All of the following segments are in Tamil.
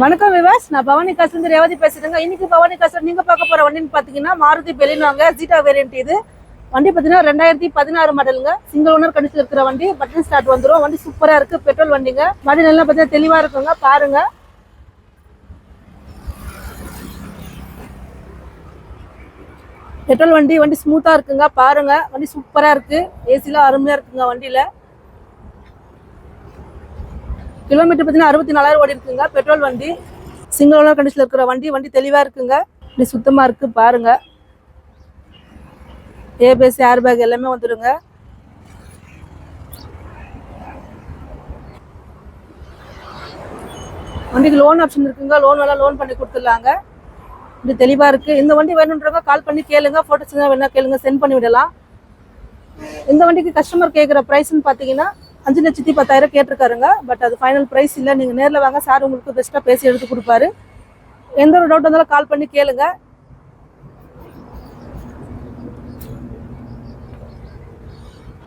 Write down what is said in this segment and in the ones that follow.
வணக்கம் விவாஸ். நான் பவானி காசுலேருந்து ரேவதி பேசுறேங்க. இன்னைக்கு பவானி காசு நீங்க பார்க்க போற வண்டின்னு பாத்தீங்கன்னா மாருதி பெலினாங்க. ஜீட்டா வேரியன்ட் இது. வண்டி பார்த்தீங்கன்னா ரெண்டாயிரத்தி பதினாறு மாடலுங்க சிங்கிள் ஓனர் கண்டிஷன் இருக்கிற வண்டி. பட்டன் ஸ்டார்ட் வந்துரும். வண்டி சூப்பராக இருக்கு. பெட்ரோல் வண்டிங்க. வண்டி நல்லா பார்த்தீங்கன்னா தெளிவாக இருக்குங்க. பாருங்க. பெட்ரோல் வண்டி வண்டி ஸ்மூத்தாக இருக்குங்க. பாருங்க. வண்டி சூப்பராக இருக்கு. ஏசிலாம் அருமையாக இருக்குங்க வண்டியில். கிலோமீட்டர் பார்த்தீங்கன்னா அறுபத்தி நாலாயிரம் ஓடி இருக்குங்க. பெட்ரோல் வண்டி சிங்கிள் ஓனர் கண்டிஷனில் இருக்கிற வண்டி வண்டி தெளிவாக இருக்குங்க. இப்படி சுத்தமாக இருக்கு பாருங்க. ஏபிஎஸ் ஏர் பேக் எல்லாமே வந்துடுங்க வண்டிக்கு லோன் ஆப்ஷன் இருக்குங்க. லோன் வேணா லோன் பண்ணி கொடுத்துடலாங்க. இப்படி தெளிவாக இருக்கு. இந்த வண்டி வேணுன்றவங்க கால் பண்ணி கேளுங்க. ஃபோட்டோஸ் வேணா கேளுங்க. சென்ட் பண்ணி விடலாம். இந்த வண்டிக்கு கஸ்டமர் கேட்குற ப்ரைஸ்ன்னு பார்த்தீங்கன்னா அஞ்சு லட்சத்தி பத்தாயிரம் கேட்டிருக்காருங்க. பட் அது ஃபைனல் ப்ரைஸ் இல்லை. நீங்கள் நேரில் வாங்க. சார் உங்களுக்கு பெஸ்ட்டாக பேசி எடுத்து கொடுப்பாரு. எந்த ஒரு டவுட் இருந்தாலும் கால் பண்ணி கேளுங்க.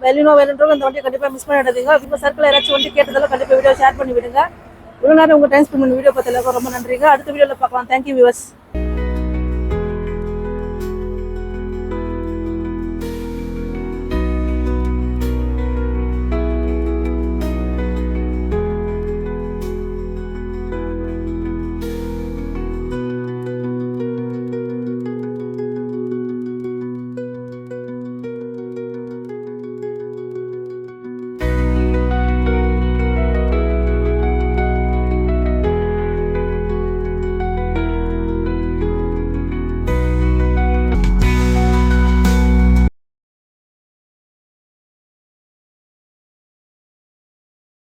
வெளியினோ வேணுன்றவங்க இந்த வண்டியை கண்டிப்பாக மிஸ் பண்ணிடாதீங்க. இப்போ சர்க்கிள் யாராச்சும் வண்டி கேட்டதெல்லாம் கண்டிப்பாக வீடியோ ஷேர் பண்ணி விடுங்க இவ்வளோ நேரம் உங்கள் டைம் ஸ்பெண்ட் பண்ணி வீடியோ பார்த்து ரொம்ப நன்றிங்க. அடுத்த வீடியோவில் பார்க்கலாம். Thank you viewers